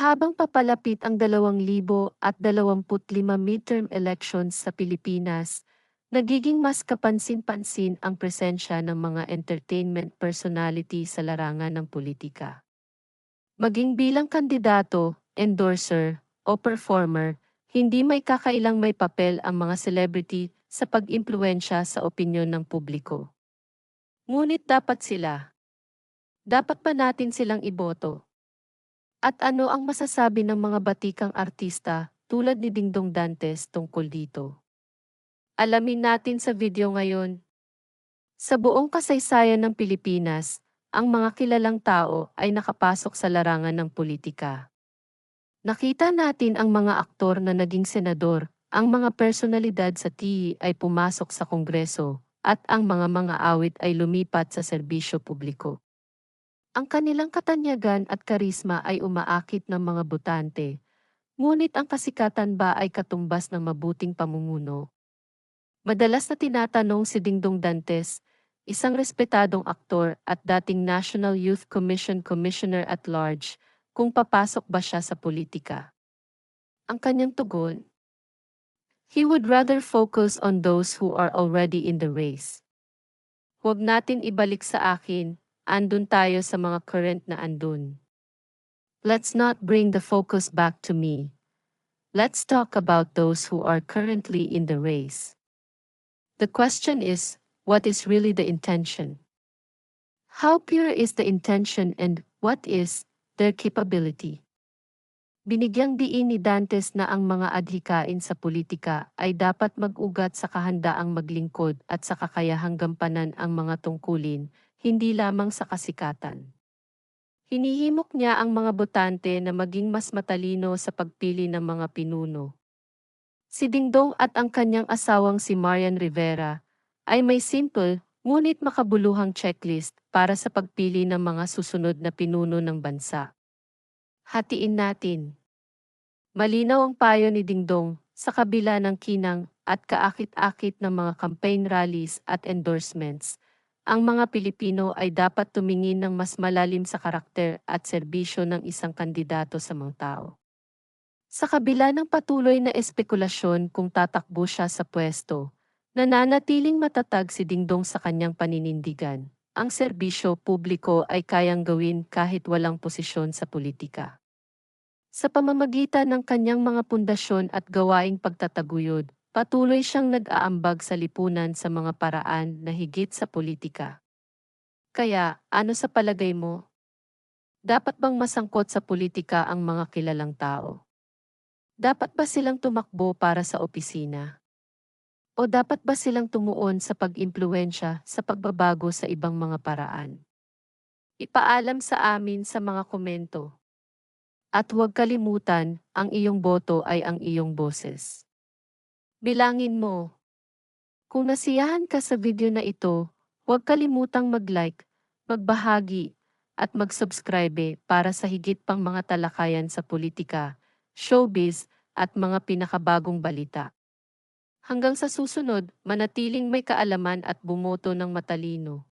Habang papalapit ang 2025 midterm elections sa Pilipinas, nagiging mas kapansin-pansin ang presensya ng mga entertainment personality sa larangan ng politika. Maging bilang kandidato, endorser, o performer, hindi may kakailang may papel ang mga celebrity sa pag-impluensya sa opinyon ng publiko. Ngunit dapat sila. Dapat pa natin silang iboto. At ano ang masasabi ng mga batikang artista tulad ni Dingdong Dantes tungkol dito? Alamin natin sa video ngayon. Sa buong kasaysayan ng Pilipinas, ang mga kilalang tao ay nakapasok sa larangan ng politika. Nakita natin ang mga aktor na naging senador, ang mga personalidad sa TI ay pumasok sa Kongreso, at ang mga mga awit ay lumipat sa serbisyo publiko. Ang kanilang katanyagan at karisma ay umaakit ng mga botante, ngunit ang kasikatan ba ay katumbas ng mabuting pamumuno? Madalas na tinatanong si Dingdong Dantes, isang respetadong aktor at dating National Youth Commission Commissioner at Large, kung papasok ba siya sa politika. Ang kanyang tugon, He would rather focus on those who are already in the race. Huwag natin ibalik sa akin, andun tayo sa mga current na andun. Let's not bring the focus back to me. Let's talk about those who are currently in the race. The question is, what is really the intention? How pure is the intention and what is their capability? Binigyang diin ni Dantes na ang mga adhikain sa politika ay dapat mag-ugat sa kahandaang maglingkod at sa kakayahang gampanan ang mga tungkulin hindi lamang sa kasikatan. Hinihimok niya ang mga botante na maging mas matalino sa pagpili ng mga pinuno. Si Dingdong at ang kanyang asawang si Marian Rivera ay may simple ngunit makabuluhang checklist para sa pagpili ng mga susunod na pinuno ng bansa. Hatiin natin. Malinaw ang payo ni Dingdong sa kabila ng kinang at kaakit-akit ng mga campaign rallies at endorsements ang mga Pilipino ay dapat tumingin ng mas malalim sa karakter at serbisyo ng isang kandidato sa mga tao. Sa kabila ng patuloy na espekulasyon kung tatakbo siya sa pwesto, nananatiling matatag si Dingdong sa kanyang paninindigan. Ang serbisyo publiko ay kayang gawin kahit walang posisyon sa politika. Sa pamamagitan ng kanyang mga pundasyon at gawaing pagtataguyod, Patuloy siyang nag-aambag sa lipunan sa mga paraan na higit sa politika. Kaya, ano sa palagay mo? Dapat bang masangkot sa politika ang mga kilalang tao? Dapat ba silang tumakbo para sa opisina? O dapat ba silang tumuon sa pag-impluensya sa pagbabago sa ibang mga paraan? Ipaalam sa amin sa mga komento. At huwag kalimutan, ang iyong boto ay ang iyong boses. Bilangin mo. Kung nasiyahan ka sa video na ito, huwag kalimutang mag-like, magbahagi, at mag-subscribe para sa higit pang mga talakayan sa politika, showbiz, at mga pinakabagong balita. Hanggang sa susunod, manatiling may kaalaman at bumoto ng matalino.